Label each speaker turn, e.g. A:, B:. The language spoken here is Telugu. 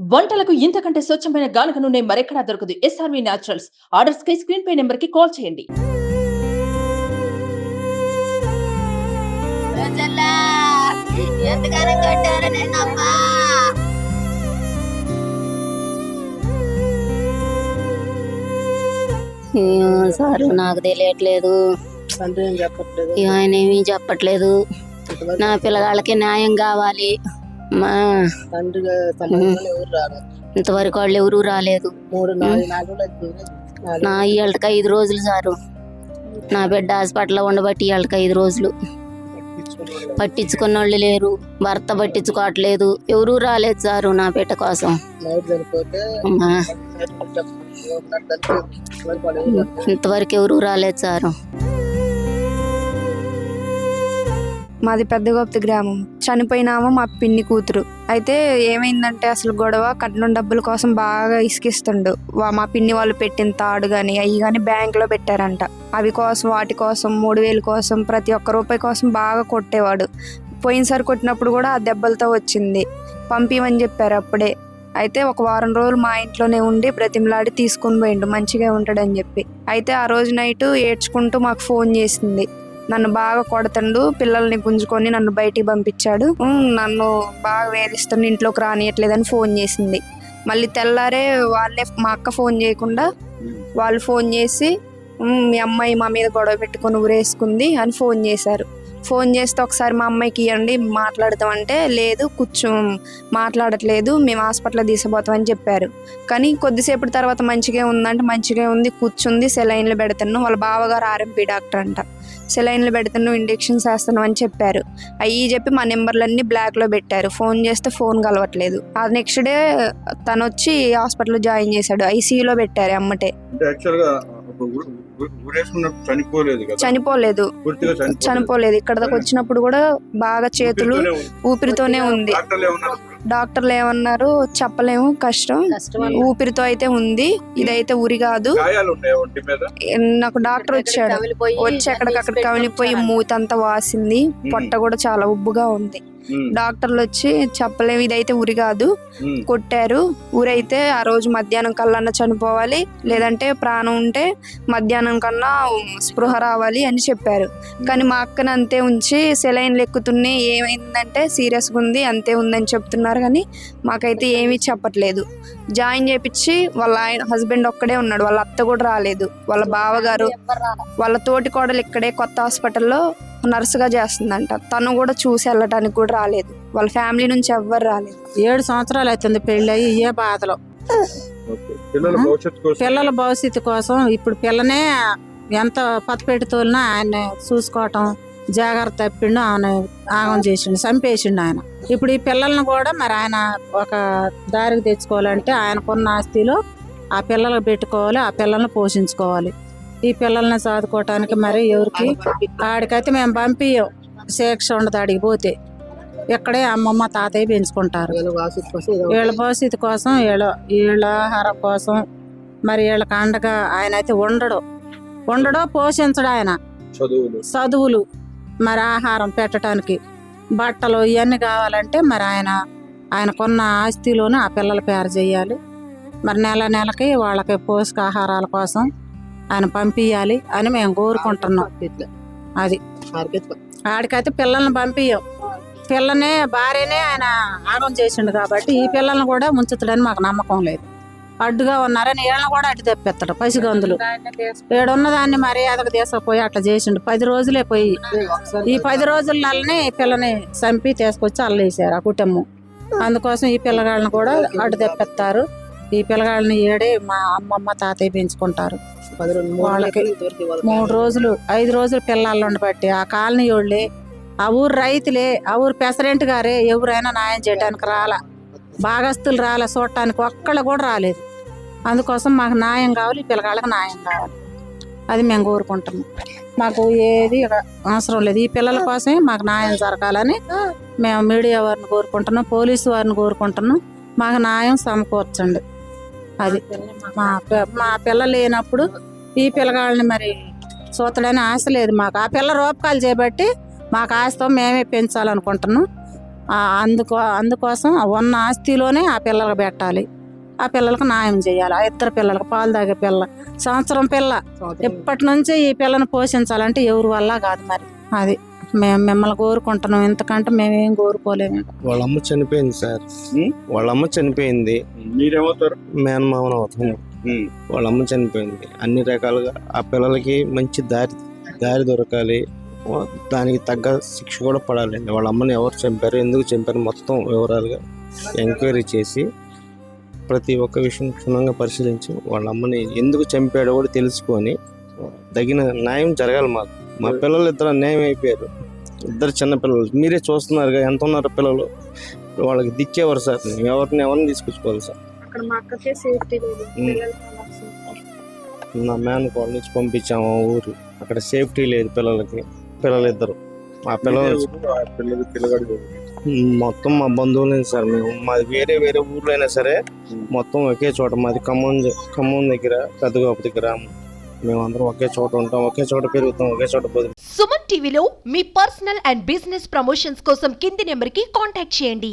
A: వంటలకు ఇంతకంటే స్వచ్ఛమైన గానుగ నూనె మరెక్కడా దొరకదు. ఎస్ఆర్వి న్యాచురల్స్ ఆర్డర్స్ కై స్క్రీన్ పై నెంబర్కి కాల్ చేయండి.
B: సార్ నాకు తెలియట్లేదు. ఆయన ఏమీ చెప్పట్లేదు. నా పిల్లగాళ్ళకి న్యాయం కావాలి. మా ఇంతవరకు వాళ్ళు ఎవరూ రాలేదు.
C: మూడు
B: నా ఇవాళకి ఐదు రోజులు సారు. నా బిడ్డ హాస్పిటల్లో ఉండబట్టి ఇవాళకి ఐదు రోజులు. పట్టించుకున్న వాళ్ళు లేరు. భర్త పట్టించుకోవట్లేదు. ఎవరూ రాలేదు సారు నా బిడ్డ కోసం.
C: ఇంతవరకు ఎవరూ
B: రాలేదు సారు.
D: మాది పెద్దగోప్తి గ్రామం. చనిపోయినామో మా పిన్ని కూతురు. అయితే ఏమైందంటే అసలు గొడవ కట్నం డబ్బుల కోసం బాగా ఇసుకిస్తుండు. వా- మా పిన్ని వాళ్ళు పెట్టిన తాడు కానీ అవి కానీ బ్యాంకులో పెట్టారంట. అవి కోసం వాటి కోసం మూడు వేలు కోసం ప్రతి ఒక్క రూపాయి కోసం బాగా కొట్టేవాడు. పోయినసారి కొట్టినప్పుడు కూడా ఆ దెబ్బలతో వచ్చింది. పంపిమని చెప్పారు అప్పుడే. అయితే ఒక వారం రోజులు మా ఇంట్లోనే ఉండి బ్రతిమలాడి తీసుకొని పోయిండు. మంచిగా ఉంటాడని చెప్పి. అయితే ఆ రోజు నైట్ ఏడ్చుకుంటూ మాకు ఫోన్ చేసింది. నన్ను బాగా కొడతండు పిల్లల్ని గుంజుకొని నన్ను బయటికి పంపించాడు. నన్ను బాగా వేధిస్తుండు ఇంట్లోకి రానియట్లేదని ఫోన్ చేసింది. మళ్ళీ తెల్లారే వాళ్ళే మా అక్క ఫోన్ చేయకుండా వాళ్ళు ఫోన్ చేసి మీ అమ్మాయి మా మీద గొడవ పెట్టుకొని ఊరేసుకుంది అని ఫోన్ చేశారు. ఫోన్ చేస్తే ఒకసారి మా అమ్మాయికి ఇవ్వండి మాట్లాడతామంటే లేదు కూర్చో మాట్లాడట్లేదు మేము హాస్పిటల్ తీసుకుపోతామని చెప్పారు. కానీ కొద్దిసేపటి తర్వాత మంచిగా ఉందంటే మంచిగా ఉంది కూర్చుంది సెలైన్లు పెడతాను వాళ్ళ బావగారు ఆర్ఎంపీ డాక్టర్ అంట. సెలైన్లు పెడుతున్నాం ఇంజెక్షన్స్ వేస్తున్నాం అని చెప్పారు. అవి చెప్పి మా నెంబర్లన్నీ బ్లాక్లో పెట్టారు. ఫోన్ చేస్తే ఫోన్ కలవట్లేదు. ఆ నెక్స్ట్ డే తను వచ్చి హాస్పిటల్లో జాయిన్ చేశాడు. ఐసీయూలో పెట్టారు అమ్మటే.
E: చనిపోలేదు.
D: చనిపోలేదు. ఇక్కడ దాకా వచ్చినప్పుడు కూడా బాగా చేతులు
E: ఊపిరితోనే ఉంది. డాక్టర్లు ఏమన్నారు?
D: చెప్పలేము కష్టం. ఊపిరితో అయితే ఉంది. ఇదైతే ఉరి కాదు. నాకు డాక్టర్ వచ్చాడు. వచ్చి ఎక్కడికక్కడ కమిలిపోయి మూతంతా వాసింది. పొట్ట కూడా చాలా ఉబ్బుగా ఉంది. డాక్టర్లు వచ్చి చెప్పలేము ఇదైతే ఉరి కాదు. కొట్టారు. ఊరైతే ఆ రోజు మధ్యాహ్నం కల్లా చనిపోవాలి. లేదంటే ప్రాణం ఉంటే మధ్యాహ్నం కన్నా స్పృహ రావాలి అని చెప్పారు. కానీ మా అక్కని అంతే ఉంచి సెలైన్లు ఎక్కుతున్నాయి. ఏమైందంటే సీరియస్గా ఉంది అంతే ఉందని చెప్తున్నారు కానీ మాకైతే ఏమీ చెప్పట్లేదు. జాయిన్ చేపించి వాళ్ళ ఆయన హస్బెండ్ ఒక్కడే ఉన్నాడు. వాళ్ళ అత్త కూడా రాలేదు. వాళ్ళ బావగారు వాళ్ళ తోటి కోడలు ఇక్కడే కొత్త హాస్పిటల్లో నర్సుగా చేస్తుందంట. తను కూడా చూసి వెళ్ళటానికి కూడా రాలేదు. వాళ్ళ ఫ్యామిలీ నుంచి ఎవ్వరు రాలేదు.
F: ఏడు సంవత్సరాలు అవుతుంది పెళ్ళి అయ్యి ఏ బాధలు.
E: ఓకే. పిల్లల భవిష్యత్తు కోసం.
F: పిల్లల భవిష్యత్తు కోసం ఇప్పుడు పిల్లనే ఎంత పత్తిపెట్టి తోలినా ఆయన చూసుకోవటం జాగ్రత్త తప్పిండు ఆయన ఆగం చేసిండు చంపేసిండు ఆయన. ఇప్పుడు ఈ పిల్లల్ని కూడా మరి ఆయన ఒక దారికి తెచ్చుకోవాలంటే ఆయనకున్న ఆస్తిలో ఆ పిల్లలకు పెట్టుకోవాలి ఆ పిల్లల్ని పోషించుకోవాలి. ఈ పిల్లల్ని చదువుకోవటానికి మరి ఎవరికి? ఆడికైతే మేము పంపియం శిక్ష ఉండదు ఆడికి పోతే. ఇక్కడే అమ్మమ్మ తాతయ్య పెంచుకుంటారు.
C: వీళ్ళ
F: భవిష్యత్తు కోసం వీళ్ళ వీళ్ళ ఆహారం కోసం మరి వీళ్ళకి అండగా ఆయన అయితే ఉండడు. ఉండడో పోషించడు ఆయన.
E: చదువులు.
F: చదువులు మరి ఆహారం పెట్టడానికి బట్టలు ఇవన్నీ కావాలంటే మరి ఆయన ఆయనకున్న ఆస్తిలోనే ఆ పిల్లల పేరు చేయాలి. మరి నెల నెలకి వాళ్ళకి పోషకాహారాల కోసం ఆయన పంపించాలి అని మేము కోరుకుంటున్నాం. అది.
C: ఆడికి
F: ఆడికైతే పిల్లల్ని పంపించం పిల్లనే భార్యనే ఆయన ఆగం చేసిండు కాబట్టి ఈ పిల్లల్ని కూడా ముంచుతాడని మాకు నమ్మకం లేదు. అడ్డుగా ఉన్నారని వీళ్ళని కూడా అడ్డు తెప్పిస్తాడు పసిగందులు. ఏడున్న దాన్ని మర్యాదకు తీసుకుపోయి అట్లా చేసిండు. పది రోజులే పోయి ఈ పది రోజులనే పిల్లని చంపి తీసుకొచ్చి అల్లేసారు ఆ కుటుంబం. అందుకోసం ఈ పిల్లగాళ్ళని కూడా అడ్డు తెప్పిస్తారు ఈ పిల్లగాళ్ళని ఏడే మా అమ్మమ్మ తాతయ్య పెంచుకుంటారు. వాళ్ళకి మూడు రోజులు ఐదు రోజులు పిల్లలు ఉండబట్టి ఆ కాలనీ వాళ్ళే ఆ ఊరు రైతులే ఆ ఊరు పెసరెంట్ గారే ఎవరైనా న్యాయం చేయడానికి రాలా భాగస్తులు రాలే చూడటానికి ఒక్కళ్ళు కూడా రాలేదు. అందుకోసం మాకు న్యాయం కావాలి ఈ పిల్లగాళ్ళకి న్యాయం కావాలి. అది మేము కోరుకుంటున్నాం. మాకు ఏది అవసరం లేదు. ఈ పిల్లల కోసమే మాకు న్యాయం జరగాలని మేము మీడియా వారిని కోరుకుంటున్నాం పోలీసు వారిని కోరుకుంటున్నాం. మాకు న్యాయం సమకూర్చండి. అది. మా మా పిల్ల లేనప్పుడు ఈ పిల్లగాళ్ళని మరి చూతడని ఆశ లేదు మాకు. ఆ పిల్ల రూపకాలు చేయబట్టి మాకు ఆశతో మేమే పెంచాలనుకుంటున్నాం. అందుకో అందుకోసం ఉన్న ఆస్తిలోనే ఆ పిల్లలకు పెట్టాలి. ఆ పిల్లలకు న్యాయం చేయాలి. ఆ ఇద్దరు పిల్లలకు పాలు తాగే పిల్ల సంవత్సరం పిల్ల. ఇప్పటి నుంచి ఈ పిల్లని పోషించాలంటే ఎవరి వల్ల కాదు మరి. అది. మేము మిమ్మల్ని కోరుకుంటున్నాం. ఇంతకంటే మేమేం కోరుకోలేము.
G: వాళ్ళ అమ్మ చనిపోయింది సార్? వాళ్ళ అమ్మ చనిపోయింది.
E: మీరేమవుతారు
G: మేనమామన అవుతాము. వాళ్ళ అమ్మ చనిపోయింది. అన్ని రకాలుగా ఆ పిల్లలకి మంచి దారి దారి దొరకాలి. దానికి తగ్గ శిక్ష కూడా పడాలండి వాళ్ళ అమ్మని ఎవరు చంపారు ఎందుకు చంపారు మొత్తం వివరాలుగా ఎంక్వైరీ చేసి ప్రతి ఒక్క విషయం క్షుణ్ణంగా పరిశీలించి వాళ్ళ అమ్మని ఎందుకు చంపాడో కూడా తెలుసుకొని తగిన న్యాయం జరగాలి మాకు. మా పిల్లలు ఇద్దరు అన్యాయం అయిపోయారు. ఇద్దరు చిన్న పిల్లలు. మీరే చూస్తున్నారుగా ఎంత ఉన్నారు పిల్లలు? వాళ్ళకి దిక్కేవారు సార్. ఎవరిని ఎవరిని తీసుకొచ్చుకోవాలి సార్?
D: అక్కడ మా అక్కకే సేఫ్టీ లేదు.
G: ఉం. నా మ్యాన్ కాల్ నుంచి పంపించాము ఊరు. అక్కడ సేఫ్టీ లేదు పిల్లలకి. పిల్లలు ఇద్దరు ఆ పిల్లలు మొత్తం మా బంధువులే సార్ మేము. మాది వేరే వేరే ఊర్లో అయినా సరే మొత్తం ఒకే చోట. మాది ఖమ్మం ఖమ్మం దగ్గర పెద్దగోపతి గ్రామం. మేమందరం ఒకే చోట ఉంటాం ఒకే చోట పెరుగుతాం ఒకే చోట బతుకుతాం.
H: సుమన్ టీవీలో మీ పర్సనల్ అండ్ బిజినెస్ ప్రమోషన్స్ కోసం కింది నెంబర్కి కాంటాక్ట్ చేయండి.